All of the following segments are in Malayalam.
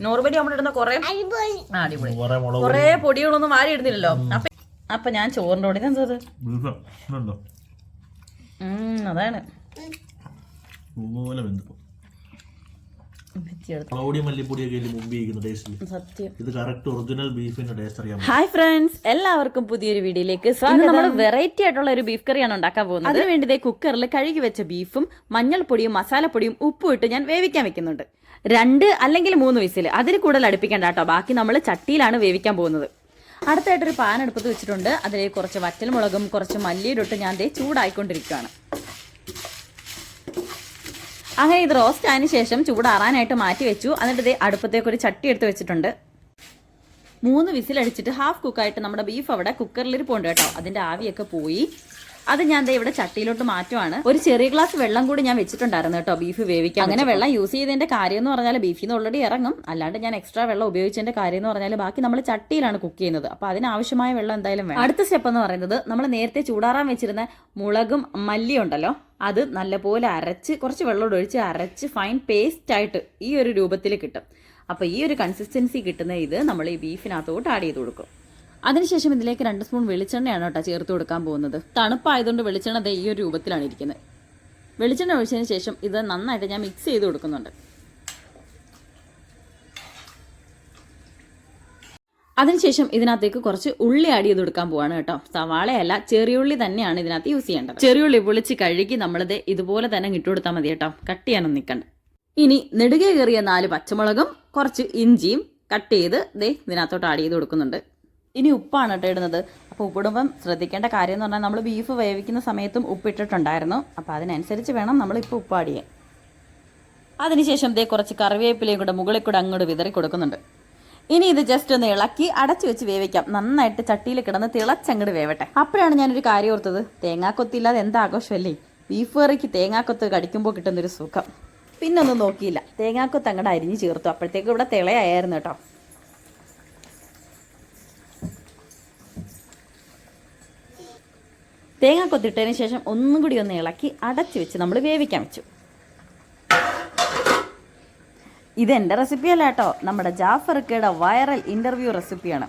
നോർമലി നമ്മളിടുന്ന കുറെ അടിപൊളി. കുറെ പൊടികളൊന്നും വാരി ഇടുന്നില്ലല്ലോ. അപ്പൊ അപ്പൊ ഞാൻ ചോറിന്റെ കൂടെ എന്തത് അതാണ്. പോലെ വെന്തു വെച്ചെടുത്ത്. മുളകുപൊടി മല്ലിപ്പൊടിയൊക്കെ ഇതിൽ മുമ്പ് ഇരിക്കുന്ന ടേസ്റ്റിൽ സത്യം. ഇത് കറക്റ്റ് ഒറിജിനൽ ബീഫിന്റെ ടേസ്റ്റ് ഹായ് ഫ്രണ്ട്സ് എല്ലാവർക്കും പുതിയൊരു വീഡിയോയിലേക്ക് സ്വാഗതം. നമ്മൾ വെറൈറ്റി ആയിട്ടുള്ള ഒരു ബീഫ് കറിയാണ് ഉണ്ടാക്കാൻ പോകുന്നത്. അതിനുവേണ്ടി ദേ കുക്കറിൽ കഴുകി വെച്ച ബീഫും മഞ്ഞൾപ്പൊടിയും മസാലപ്പൊടിയും ഉപ്പും ഇട്ട് ഞാൻ വേവിക്കാൻ വെക്കുന്നുണ്ട്. രണ്ട് അല്ലെങ്കിൽ മൂന്ന് വിസിൽ. അതിൽ കൂടുതൽ അടുപ്പിക്കേണ്ട കേട്ടോ. ബാക്കി നമ്മൾ ചട്ടിയിലാണ് വേവിക്കാൻ പോകുന്നത്. അടുത്തായിട്ടൊരു പാൻ അടുപ്പത്ത് വെച്ചിട്ടുണ്ട്. അതിലേക്ക് കുറച്ച് വറ്റൽമുളകും കുറച്ച് മല്ലിയിലിട്ട് ഞാൻ ദേ ചൂടായിക്കൊണ്ടിരിക്കുകയാണ്. അങ്ങനെ ഇത് റോസ്റ്റ് ആയതിനു ശേഷം ചൂടാറാനായിട്ട് മാറ്റി വെച്ചു. എന്നിട്ട് ഇത് അടുപ്പത്തേക്ക് ഒരു ചട്ടി എടുത്ത് വെച്ചിട്ടുണ്ട്. മൂന്ന് വിസിലടിച്ചിട്ട് ഹാഫ് കുക്കായിട്ട് നമ്മുടെ ബീഫ് അവിടെ കുക്കറിൽ ഇരിപ്പുണ്ട് കേട്ടോ. അതിന്റെ ആവിയൊക്കെ പോയി. അത് ഞാൻ ദേ ഇവിടെ ചട്ടിയിലോട്ട് മാറ്റുവാണ്. ഒരു ചെറിയ ഗ്ലാസ് വെള്ളം കൂടി ഞാൻ വെച്ചിട്ടുണ്ടായിരുന്നു കേട്ടോ ബീഫ് വേവിക്കാൻ അങ്ങനെ വെള്ളം യൂസ് ചെയ്തതിന്റെ കാര്യം എന്ന് പറഞ്ഞാൽ ബീഫിൽ നിന്ന് ഓൾറെഡി ഇറങ്ങും. അല്ലാണ്ട് ഞാൻ എക്സ്ട്രാ വെള്ളം ഉപയോഗിച്ചതിന്റെ കാര്യം എന്ന് പറഞ്ഞാൽ ബാക്കി നമ്മൾ ചട്ടിയിലാണ് കുക്ക് ചെയ്യുന്നത്. അപ്പൊ അതിനാവശ്യമായ വെള്ളം എന്തായാലും വേണം. അടുത്ത സ്റ്റെപ്പ് എന്ന് പറയുന്നത് നമ്മൾ നേരത്തെ ചൂടാറാൻ വെച്ചിരുന്ന മുളകും മല്ലിയും ഉണ്ടല്ലോ. അത് നല്ലപോലെ അരച്ച് കുറച്ച് വെള്ളം ഒഴിച്ച് അരച്ച് ഫൈൻ പേസ്റ്റ് ആയിട്ട് ഈ ഒരു രൂപത്തിൽ കിട്ടും. അപ്പോൾ ഈ ഒരു കൺസിസ്റ്റൻസി കിട്ടുന്ന ഇത് നമ്മൾ ഈ ബീഫിനകത്തോട്ട് ആഡ് ചെയ്ത് കൊടുക്കും. അതിനുശേഷം ഇതിലേക്ക് രണ്ട് സ്പൂൺ വെളിച്ചെണ്ണയാണ് കേട്ടോ ചേർത്ത് കൊടുക്കാൻ പോകുന്നത്. തണുപ്പായതുകൊണ്ട് വെളിച്ചെണ്ണ ഈ ഒരു രൂപത്തിലാണ് ഇരിക്കുന്നത്. വെളിച്ചെണ്ണ ഒഴിച്ചതിന് ശേഷം ഇത് നന്നായിട്ട് ഞാൻ മിക്സ് ചെയ്ത് കൊടുക്കുന്നുണ്ട്. അതിനുശേഷം ഇതിനകത്തേക്ക് കുറച്ച് ഉള്ളി ആഡ് ചെയ്ത് കൊടുക്കാൻ പോവാണ് കേട്ടോ. സവാളയല്ല ചെറിയുള്ളി തന്നെയാണ് ഇതിനകത്ത് യൂസ് ചെയ്യേണ്ടത്. ചെറിയുള്ളി പൊളിച്ച് കഴുകി നമ്മളിത് ഇതുപോലെ തന്നെ ഇട്ടുകൊടുത്താൽ മതി കേട്ടോ. കട്ട് ചെയ്യാനൊന്നും നിൽക്കണ്ട ഇനി നെടുകെ കയറിയ നാല് പച്ചമുളകും കുറച്ച് ഇഞ്ചിയും കട്ട് ചെയ്ത് ദേ ഇതിനകത്തോട്ട് ആഡ് ചെയ്ത് കൊടുക്കുന്നുണ്ട്. ഇനി ഉപ്പാണ് കേട്ടോ ഇടുന്നത്. അപ്പോൾ ഉപ്പിടുമ്പം ശ്രദ്ധിക്കേണ്ട കാര്യം എന്ന് പറഞ്ഞാൽ നമ്മൾ ബീഫ് വേവിക്കുന്ന സമയത്തും ഉപ്പിട്ടിട്ടുണ്ടായിരുന്നു. അപ്പോൾ അതിനനുസരിച്ച് വേണം നമ്മളിപ്പോൾ ഉപ്പ് ആഡ് ചെയ്യാൻ. അതിനുശേഷം ദേ കുറച്ച് കറിവേപ്പിലയും കൂടെ മുകളിൽ കൂടെ അങ്ങോട്ട് വിതറി കൊടുക്കുന്നുണ്ട്. ഇനി ഇത് ജസ്റ്റ് ഒന്ന് ഇളക്കി അടച്ചു വെച്ച് വേവിക്കാം. നന്നായിട്ട് ചട്ടിയിൽ കിടന്ന് തിളച്ചങ്ങോട്ട് വേവട്ടെ. അപ്പോഴാണ് ഞാനൊരു കാര്യം ഓർത്തത്. തേങ്ങാക്കൊത്തില്ലാതെ എന്താ ആഘോഷമല്ലേ ബീഫ് കറിക്ക് തേങ്ങാക്കൊത്ത് കടിക്കുമ്പോൾ കിട്ടുന്നൊരു സുഖം. പിന്നെ ഒന്നും നോക്കിയില്ല. തേങ്ങാക്കൊത്ത് അങ്ങോട്ട് അരിഞ്ഞ് ചേർത്തു. അപ്പോഴത്തേക്കും ഇവിടെ തിളയായിരുന്നു കേട്ടോ. തേങ്ങാക്കൊത്തിട്ടതിന് ശേഷം ഒന്നും കൂടി ഒന്ന് ഇളക്കി അടച്ചു വെച്ച് നമ്മൾ വേവിക്കാൻ വെച്ചു. ഇതെന്റെ റെസിപ്പി അല്ല കേട്ടോ നമ്മുടെ ജാഫർക്കയുടെ വൈറൽ ഇന്റർവ്യൂ റെസിപ്പിയാണ്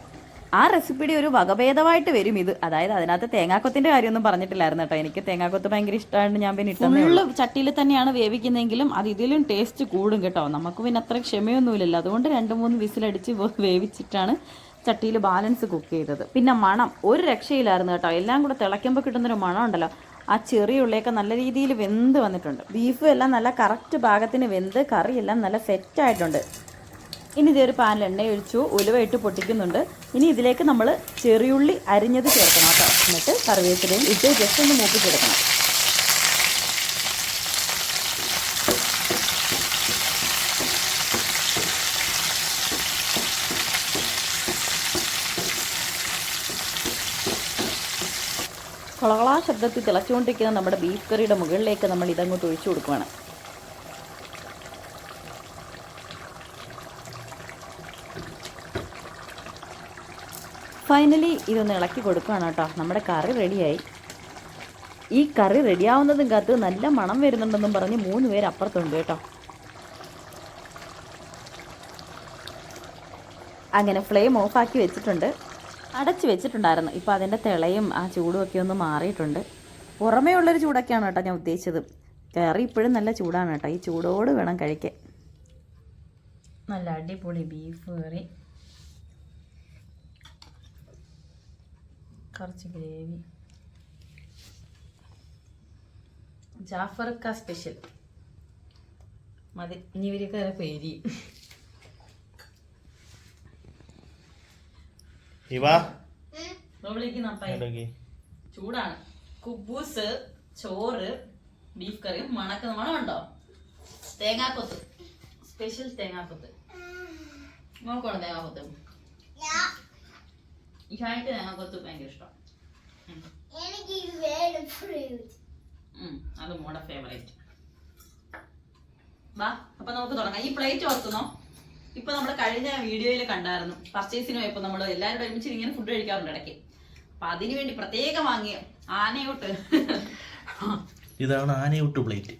ആ റെസിപ്പിയുടെ ഒരു വകഭേദമായിട്ട് വരും ഇത്. അതായത് അതിനകത്ത് തേങ്ങാക്കൊത്തിന്റെ കാര്യമൊന്നും പറഞ്ഞിട്ടില്ലായിരുന്നു കേട്ടോ എനിക്ക് തേങ്ങാക്കൊത്ത് ഭയങ്കര ഇഷ്ടമായിട്ട് ഞാൻ പിന്നെ ഇട്ടു ഫുള്ള് ചട്ടിയിൽ തന്നെയാണ് വേവിക്കുന്നതെങ്കിലും അത് ഇതിലും ടേസ്റ്റ് കൂടും കേട്ടോ നമുക്ക് പിന്നെ അത്ര ക്ഷമയൊന്നുമില്ലല്ലോ. അതുകൊണ്ട് രണ്ട് മൂന്ന് വിസിലടിച്ച് വേവിച്ചിട്ടാണ് ചട്ടിയിൽ ബാലൻസ് കുക്ക് ചെയ്തത്. പിന്നെ മണം ഒരു രക്ഷയില്ലായിരുന്നു കേട്ടോ എല്ലാം കൂടെ തിളയ്ക്കുമ്പോൾ കിട്ടുന്നൊരു മണം ഉണ്ടല്ലോ ആ ചെറിയ ഉള്ളിയൊക്കെ നല്ല രീതിയിൽ വെന്ത് വന്നിട്ടുണ്ട്. ബീഫും എല്ലാം നല്ല കറക്റ്റ് പാകത്തിന് വെന്ത് കറിയെല്ലാം നല്ല സെറ്റ് ആയിട്ടുണ്ട്. ഇനി ഇതേ ഒരു പാനിൽ എണ്ണ ഒഴിച്ചു ഉലുവ ഇട്ട് പൊട്ടിക്കുന്നുണ്ട്. ഇനി ഇതിലേക്ക് നമ്മൾ ചെറിയുള്ളി അരിഞ്ഞത് ചേർക്കണം കേട്ടോ. എന്നിട്ട് കറിവേപ്പിലയും ഇട്ട് ജസ്റ്റ് ഒന്ന് മൂപ്പിച്ചെടുക്കണം. കൊളകളാ ശബ്ദത്തിൽ തിളച്ചുകൊണ്ടിരിക്കുന്ന നമ്മുടെ ബീഫ് കറിയുടെ മുകളിലേക്ക് നമ്മൾ ഇതങ്ങോട്ട് ഒഴിച്ചു കൊടുക്കുകയാണ് ഫൈനലി ഇതൊന്ന് ഇളക്കി കൊടുക്കുകയാണ് കേട്ടോ. നമ്മുടെ കറി റെഡിയായി ഈ കറി റെഡിയാവുന്നതും കാത്ത് നല്ല മണം വരുന്നുണ്ടെന്നും പറഞ്ഞ് മൂന്ന് പേര് അപ്പുറത്തുണ്ട് കേട്ടോ. അങ്ങനെ ഫ്ലെയിം ഓഫാക്കി വെച്ചിട്ടുണ്ട്. അടച്ച് വെച്ചിട്ടുണ്ടായിരുന്നു. ഇപ്പോൾ അതിന്റെ തിളയും ആ ചൂടും ഒക്കെ ഒന്ന് മാറിയിട്ടുണ്ട്. പുറമേ ഉള്ളൊരു ചൂടൊക്കെയാണ് കേട്ടോ ഞാൻ ഉദ്ദേശിച്ചത്. കയറി ഇപ്പോഴും നല്ല ചൂടാണ് കേട്ടോ. ഈ ചൂടോട് വേണം കഴിക്കാൻ. നല്ല അടിപൊളി ബീഫ് കറി കുറച്ച് ഗ്രേവി ജാഫർക്ക സ്പെഷ്യൽ മതി. ഇനി ഇവരൊക്കെ പേരി ഇവാ. ചൂടാണ്. കുബൂസ് ചോറ് ബീഫ് കറി മണക്കുന്ന മണമുണ്ടോ? തേങ്ങാക്കൊത്ത്. സ്പെഷ്യൽ തേങ്ങാക്കൊത്ത്. നോക്കണം തേങ്ങാക്കൊത്ത്? ഇഷായിട്ട് തേങ്ങാക്കൊത്ത് ഭയങ്കര ഇഷ്ടം. അത് മോടെ ഫേവറേറ്റ് വാ അപ്പൊ നമുക്ക് തുടങ്ങാം. ഈ പ്ലേറ്റ് ഓർക്കുന്നോ? ഇപ്പൊ നമ്മൾ കഴിഞ്ഞ വീഡിയോയിൽ കണ്ടായിരുന്നു. പർച്ചേസിന് പോയപ്പോൾ നമ്മൾ എല്ലാവരും ഒരുമിച്ച് ഇങ്ങനെ ഫുഡ് കഴിക്കാറുണ്ട് ഇടയ്ക്ക്. അപ്പൊ അതിനു വേണ്ടി പ്രത്യേകം വാങ്ങിയ ആനയോട്ട്. ഇതാണ് ആനയോട്ട് പ്ലേറ്റ്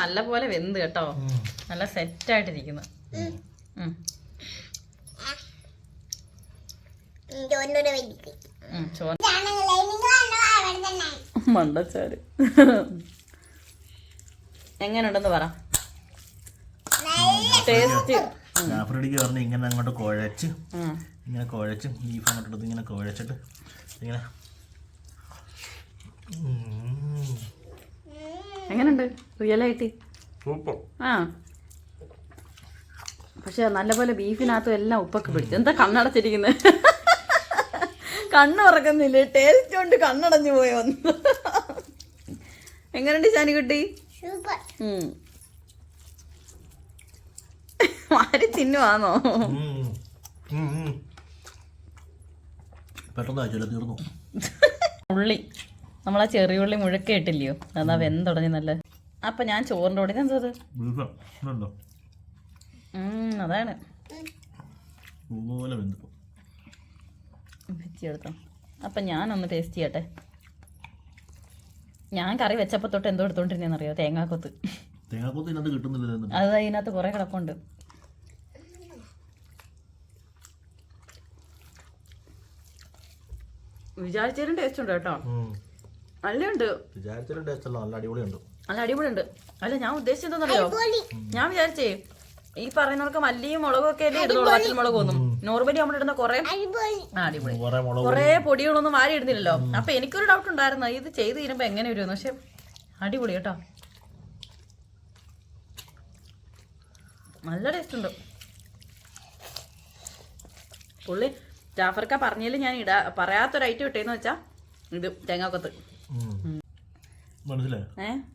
നല്ല പോലെ വെന്ത് കേട്ടോ. നല്ല സെറ്റ് ആയിട്ടിരിക്കുന്നു. മണ്ടച്ചാര് എങ്ങനെയുണ്ടെന്ന് പറ. ടേസ്റ്റ്. ജാഫ്രഡിക്ക് പറഞ്ഞ് ഇങ്ങനെ അങ്ങോട്ട് കുഴച്ച് ഇങ്ങനെ കുഴച്ച് ബീഫ് അങ്ങോട്ട് എടുത്ത് ഇങ്ങനെ കുഴച്ചിട്ട് ഇങ്ങനെ. എങ്ങനെയുണ്ട് റിയലായിട്ട്? സൂപ്പർ. ആ. പക്ഷെ നല്ലപോലെ ബീഫിനകത്തും എല്ലാം ഉപ്പൊക്കെ പിടിച്ചു. എന്താ കണ്ണടച്ചിരിക്കുന്നത് കണ്ണ് ഉറക്കുന്നില്ല? ടേസ്റ്റ് കൊണ്ട് കണ്ണടഞ്ഞു പോയി? ഒന്ന് എങ്ങനെയുണ്ട് ശാനിക്കുട്ടി മാരി തിന്നുവാന്നോ? തീർന്നു. ഉള്ളി. നമ്മളാ ചെറിയ ഉള്ളി മുഴക്കയിട്ടില്ലയോ ഇട്ടില്ലയോ? അതാ വെന്തുടങ്ങി നല്ല അപ്പൊ ഞാൻ ചോറിന്റെ കൂടെ എന്തത് അതാണ്. അപ്പൊ വെന്തു. വെച്ചെടുത്തോ. അപ്പം ഞാനൊന്ന് ടേസ്റ്റ് ചെയ്യട്ടെ. ഞാൻ കറി വെച്ചപ്പോൾ തൊട്ട് എന്തോ എടുത്തോണ്ടിരുന്നേന്നറിയോ? തേങ്ങാക്കൊത്ത്. തേങ്ങാക്കൊത്ത് ഇതിനകത്ത് കിട്ടുന്നില്ല അത് അതിനകത്ത് കുറേ കിടപ്പുണ്ട്. വിചാരിച്ചാലും ടേസ്റ്റ് ഉണ്ട് കേട്ടോ. നല്ല നല്ലുണ്ട് വിചാരിച്ചാലും ടേസ്റ്റ് അല്ല നല്ല അടിപൊളിയുണ്ട്. നല്ല അടിപൊളിയുണ്ട്. അല്ല ഞാൻ ഉദ്ദേശിച്ചത് ഉദ്ദേശിച്ചതെന്നറിയോ ഞാൻ വിചാരിച്ചേ ഈ പറയുന്നവർക്ക് മല്ലിയും മുളകും ഒക്കെ അല്ലേ ഇടുന്നുള്ളൂ വറ്റൽ മുളകും ഒന്നും. നോർമലി നമ്മൾ ഇടുന്ന കുറെ അടിപൊളി. അടിപൊളി. കുറെ മുളക്. കുറെ പൊടികളൊന്നും വാരി ഇടുന്നില്ലല്ലോ. അപ്പൊ എനിക്കൊരു ഡൗട്ട് ഉണ്ടായിരുന്നു. ഇത് ചെയ്ത് തീരുമ്പോ എങ്ങനെ വരുമെന്ന്. പക്ഷെ അടിപൊളി കേട്ടോ. നല്ല ടേസ്റ്റ് ഉണ്ട്. പുള്ളി ജാഫർക്ക പറഞ്ഞതിൽ ഞാൻ ഇടാ. പറയാത്തൊരു ഐറ്റം ഇട്ടേന്ന് വെച്ചാ ഇത് തേങ്ങാക്കൊത്ത്. മനസ്സിലായോ?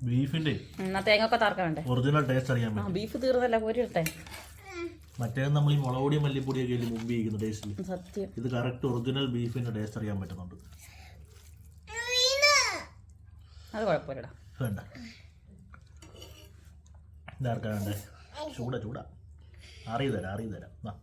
ബീഫിന്റെ എന്നാ തേങ്ങാക്കൊത്ത് ആർക്കാ വേണ്ടേ? ഒറിജിനൽ ടേസ്റ്റ് അറിയാൻ പറ്റും. ബീഫ് തീർന്നല്ല കോരി മറ്റേ നമ്മൾ ഈ മുളകുപൊടി മല്ലിപ്പൊടിയൊക്കെ അല്ലേ മുമ്പ് ചെയ്യുന്ന ടേസ്റ്റിൽ സത്യം. ഇത് കറക്റ്റ് ഒറിജിനൽ ബീഫിന്റെ ടേസ്റ്റ് അറിയാൻ പറ്റുന്നുണ്ട്. അത് കുഴപ്പമില്ലടാ. വേണ്ട. ഇതാർക്കാ വേണ്ടേ? ചൂടാ ചൂടാ. അറിയു തരാം അറിയു തരാം ആ